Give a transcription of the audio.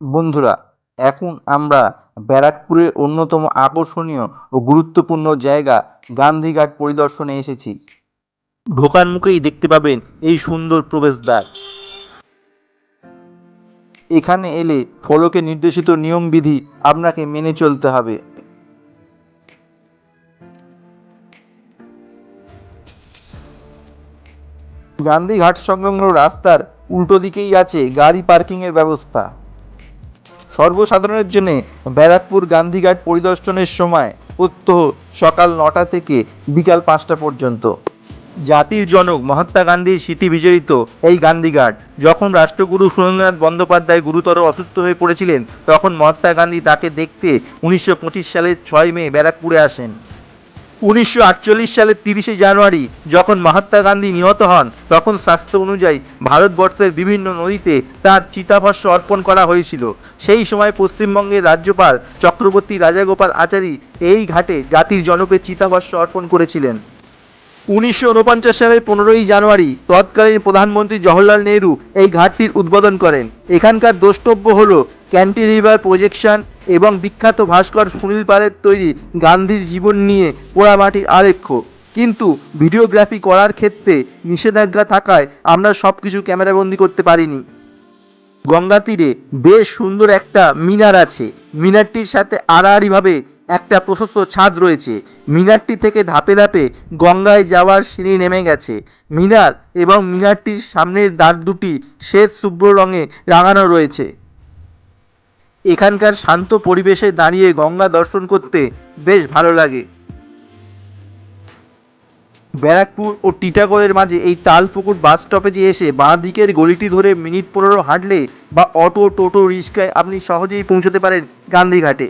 বন্ধুরা, এখন আমরা ব্যারাকপুরের অন্যতম আকর্ষণীয় ও গুরুত্বপূর্ণ জায়গা গান্ধীঘাট পরিদর্শনে এসেছি। ঢোকার মুখেই দেখতে পাবেন এই সুন্দর প্রবেশদ্বার। এখানে এলে ফলকে নির্দেশিত নিয়মবিধি আপনাকে মেনে চলতে হবে। গান্ধীঘাট সংলগ্ন রাস্তার উল্টো দিকেই আছে গাড়ি পার্কিংয়ের ব্যবস্থা। সর্বসাধারণের জন্য ব্যারাকপুর গান্ধীঘাট পরিদর্শনের সময় প্রত্যহ সকাল নটা থেকে বিকাল পাঁচটা পর্যন্ত। জাতির জনক মহাত্মা গান্ধীর স্মৃতি বিজড়িত এই গান্ধীঘাট, যখন রাষ্ট্রগুরু সুরেন্দ্রনাথ বন্দ্যোপাধ্যায় গুরুতর অসুস্থ হয়ে পড়েছিলেন, তখন মহাত্মা গান্ধী তাকে দেখতে উনিশশো পঁচিশ সালের ছয় মে ব্যারাকপুরে আসেন। উনিশশো আটচল্লিশ সালের তিরিশে জানুয়ারি যখন মহাত্মা গান্ধী নিহত হন, তখন স্বাস্থ্য অনুযায়ী ভারতবর্ষের বিভিন্ন নদীতে তার চিতাভস্য অর্পণ করা হয়েছিল। সেই সময় পশ্চিমবঙ্গের রাজ্যপাল চক্রবর্তী রাজাগোপাল আচারী এই ঘাটে জাতির জনকের চিতাভস্য অর্পণ করেছিলেন। উনিশশো উনপঞ্চাশ সালের পনেরোই জানুয়ারি তৎকালীন প্রধানমন্ত্রী জওহরলাল নেহরু এই ঘাটটির উদ্বোধন করেন। এখানকার দ্রষ্টব্য হল ক্যান্টি রিভার প্রজেকশন এবং বিখ্যাত ভাস্কর সুনীল পালের তৈরি গান্ধীর জীবন নিয়ে পোড়ামাটির আলেখ্য। কিন্তু ভিডিওগ্রাফি করার ক্ষেত্রে নিষেধাজ্ঞা থাকায় আমরা সব কিছু ক্যামেরাবন্দি করতে পারিনি। গঙ্গা তীরে বেশ সুন্দর একটা মিনার আছে। মিনারটির সাথে আড়াআড়িভাবে একটা প্রশস্ত ছাদ রয়েছে। মিনারটি থেকে ধাপে ধাপে গঙ্গায় যাওয়ার সিঁড়ি নেমে গেছে। মিনার এবং মিনারটির সামনের দাঁত দুটি শ্বেত শুভ্র রঙে রাঙানো রয়েছে। এখানকার শান্ত পরিবেশে দাঁড়িয়ে গঙ্গা দর্শন করতে বেশ ভালো লাগে। ব্যারাকপুর ও টিটাগড়ের মাঝে এই তালপুকুর বাস স্টপেজে এসে বাঁ দিকের গলিটি ধরে মিনিট পনেরো হাঁটলে বা অটো টোটো রিক্সায় আপনি সহজেই পৌঁছতে পারেন গান্ধীঘাটে।